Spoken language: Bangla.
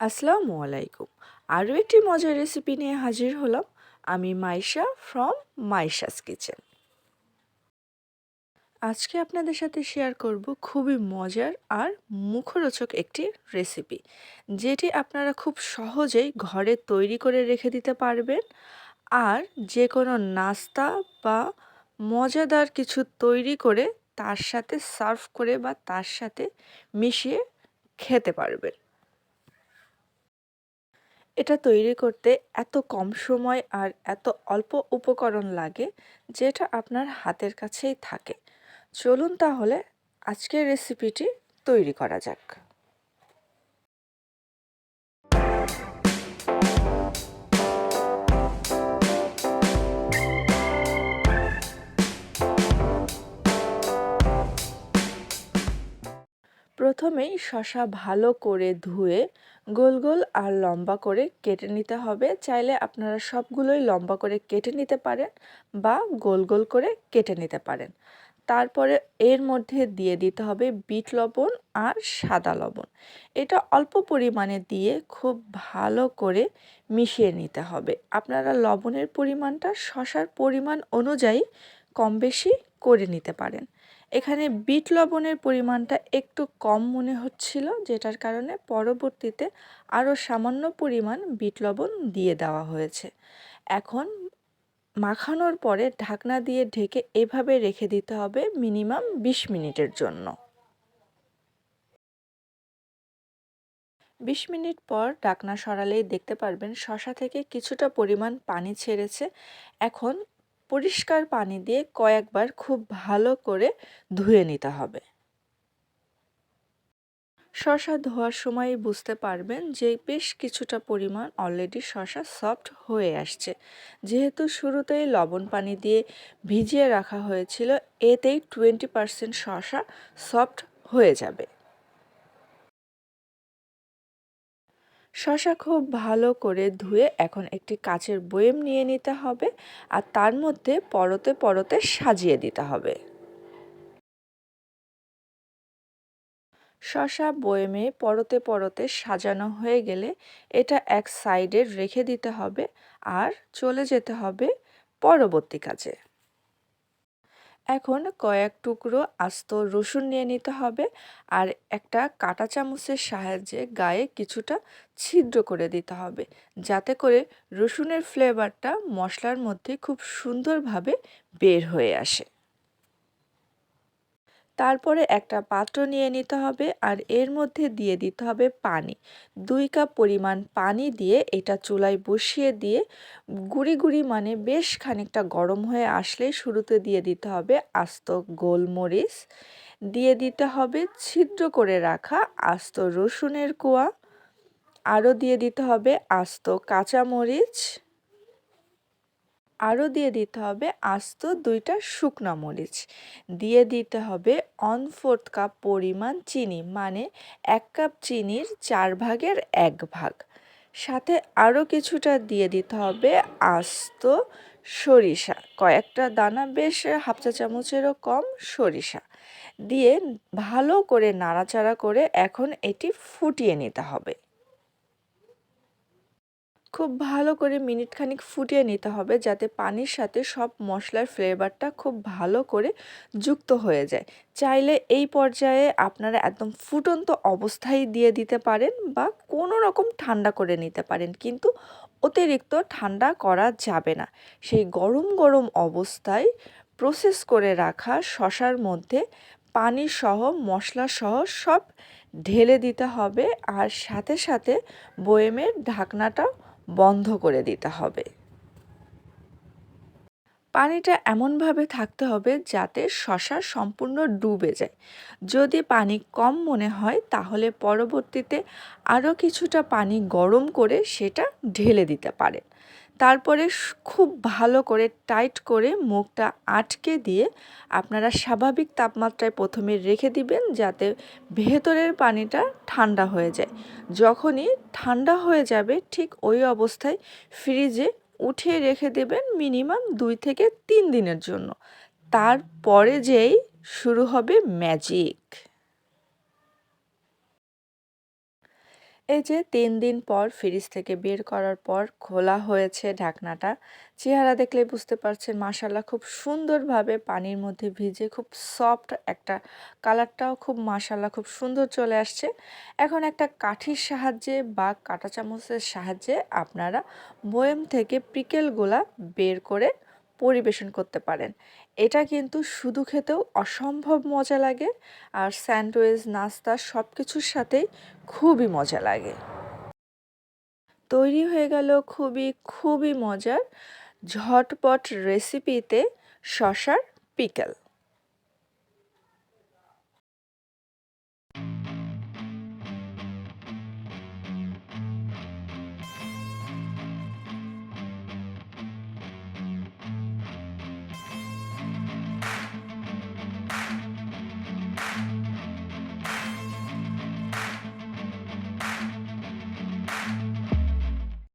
আসসালামু আলাইকুম। আরও একটি মজার রেসিপি নিয়ে হাজির হলাম আমি মাইশা ফ্রম মাইশাস কিচেন আজকে আপনাদের সাথে শেয়ার করব খুবই মজার আর মুখরোচক একটি রেসিপি যেটি আপনারা খুব সহজেই ঘরে তৈরি করে রেখে দিতে পারবেন আর যে কোনো নাস্তা বা মজাদার কিছু তৈরি করে তার সাথে সার্ভ করে বা তার সাথে মিশিয়ে খেতে পারবেন। এটা তৈরি করতে এত কম সময় আর এত অল্প উপকরণ লাগে যেটা আপনার হাতের কাছেই থাকে। চলুন তাহলে আজকের রেসিপিটি তৈরি করা যাক। প্রথমেই শশা ভালো করে ধুয়ে গোল গোল আর লম্বা করে কেটে নিতে হবে। চাইলে আপনারা সবগুলোই লম্বা করে কেটে নিতে পারেন বা গোল গোল করে কেটে নিতে পারেন। তারপরে এর মধ্যে দিয়ে দিতে হবে বিট লবণ আর সাদা লবণ। এটা অল্প পরিমাণে দিয়ে খুব ভালো করে মিশিয়ে নিতে হবে। আপনারা লবণের পরিমাণটা শশার পরিমাণ অনুযায়ী কম বেশি করে নিতে পারেন। এখানে বিট লবণের পরিমাণটা একটু কম মনে হচ্ছিল, যেটার কারণে পরবর্তীতে আরও সামান্য পরিমাণ বিট লবণ দিয়ে দেওয়া হয়েছে। এখন মাখানোর পরে ঢাকনা দিয়ে ঢেকে এভাবে রেখে দিতে হবে মিনিমাম বিশ মিনিটের জন্য। বিশ মিনিট পর ঢাকনা সরালেই দেখতে পারবেন শশা থেকে কিছুটা পরিমাণ পানি ছেড়েছে। এখন পরিষ্কার পানি দিয়ে কয়েকবার খুব ভালো করে ধুয়ে নিতে হবে। শশা ধোয়ার সময় বুঝতে পারবেন যে বেশ কিছুটা পরিমাণ অলরেডি শশা সফট হয়ে আসছে। যেহেতু শুরুতেই লবণ পানি দিয়ে ভিজিয়ে রাখা হয়েছিল, এতেই টোয়েন্টি পারসেন্ট শশা সফট হয়ে যাবে। শশা খুব ভালো করে ধুয়ে এখন একটি কাচের বয়েম নিয়ে নিতে হবে আর তার মধ্যে পরতে পরতে সাজিয়ে দিতে হবে। শশা বয়েমে পরতে পরতে সাজানো হয়ে গেলে এটা এক সাইডে রেখে দিতে হবে আর চলে যেতে হবে পরবর্তী কাজে। এখন কয়েক টুকরো আস্ত রসুন নিয়ে নিতে হবে আর একটা কাটা চামচের সাহায্যে গায়ে কিছুটা ছিদ্র করে দিতে হবে। যাতে করে রসুনের ফ্লেভারটা মশলার মধ্যে খুব সুন্দরভাবে বের হয়ে আসে। তারপরে একটা পাত্র নিয়ে নিতে হবে আর এর মধ্যে দিয়ে দিতে হবে পানি। দুই কাপ পরিমাণ পানি দিয়ে এটা চুলায় বসিয়ে দিয়ে গুড়ি গুড়ি মানে বেশ খানিকটা গরম হয়ে আসলে শুরুতে দিয়ে দিতে হবে আস্ত গোলমরিচ। দিয়ে দিতে হবে ছিদ্র করে রাখা আস্ত রসুনের কোয়া। আরও দিয়ে দিতে হবে আস্ত কাঁচামরিচ। আরও দিয়ে দিতে হবে আস্ত দুইটা শুকনা মরিচ। দিয়ে দিতে হবে অন ফোর্থ কাপ পরিমাণ চিনি মানে এক কাপ চিনির চার ভাগের এক ভাগ। সাথে আরও কিছুটা দিয়ে দিতে হবে আস্ত সরিষা। কয়েকটা দানা বেশ হাফ চা চামচেরও কম সরিষা। দিয়ে ভালো করে নাড়াচাড়া করে এখন এটি ফুটিয়ে নিতে হবে। খুব ভালো করে মিনিট খানিক ফুটিয়ে নিতে হবে যাতে পানির সাথে সব মশলার ফ্লেভারটা খুব ভালো করে যুক্ত হয়ে যায়। চাইলে এই পর্যায়ে আপনারা একদম ফুটন্ত অবস্থায় দিয়ে দিতে পারেন বা কোনো রকম ঠান্ডা করে নিতে পারেন, কিন্তু অতিরিক্ত ঠান্ডা করা যাবে না। সেই গরম গরম অবস্থায় প্রসেস করে রাখা শশার মধ্যে পানি সহ, মশলা সহ সব ঢেলে দিতে হবে আর সাথে সাথে বয়েমের ঢাকনাটা বন্ধ করে দিতে হবে। পানিটা এমনভাবে থাকতে হবে যাতে শশা সম্পূর্ণ ডুবে যায়। যদি পানি কম মনে হয় তাহলে পরবর্তীতে আরও কিছুটা পানি গরম করে সেটা ঢেলে দিতে পারেন। তারপরে খুব ভালো করে টাইট করে মুখটা আটকে দিয়ে আপনারা স্বাভাবিক তাপমাত্রায় প্রথমে রেখে দিবেন যাতে ভেতরের পানিটা ঠান্ডা হয়ে যায়। যখনই ঠান্ডা হয়ে যাবে ঠিক ওই অবস্থায় ফ্রিজে উঠিয়ে রেখে দেবেন মিনিমাম দুই থেকে তিন দিনের জন্য। তারপরে যেই শুরু হবে ম্যাজিক। এই যে তিন দিন পর ফ্রিজ থেকে বের করার পর খোলা হয়েছে ঢাকনাটা, চেহারা দেখলে বুঝতে পারছেন মাসাল্লাহ খুব সুন্দরভাবে পানির মধ্যে ভিজে খুব সফট একটা কালারটাও খুব মাসাল্লাহ খুব সুন্দর চলে আসছে। এখন একটা কাঠির সাহায্যে বা কাঁটা চামচের সাহায্যে আপনারা বয়েম থেকে পিকেলগুলা বের করে পরিবেশন করতে পারেন। এটা কিন্তু শুধু খেতেও অসম্ভব মজা লাগে আর স্যান্ডউইচ, নাস্তা সব কিছুর সাথেই খুবই মজা লাগে। তৈরি হয়ে গেল খুবই খুবই মজার ঝটপট রেসিপিতে শশার পিকেল।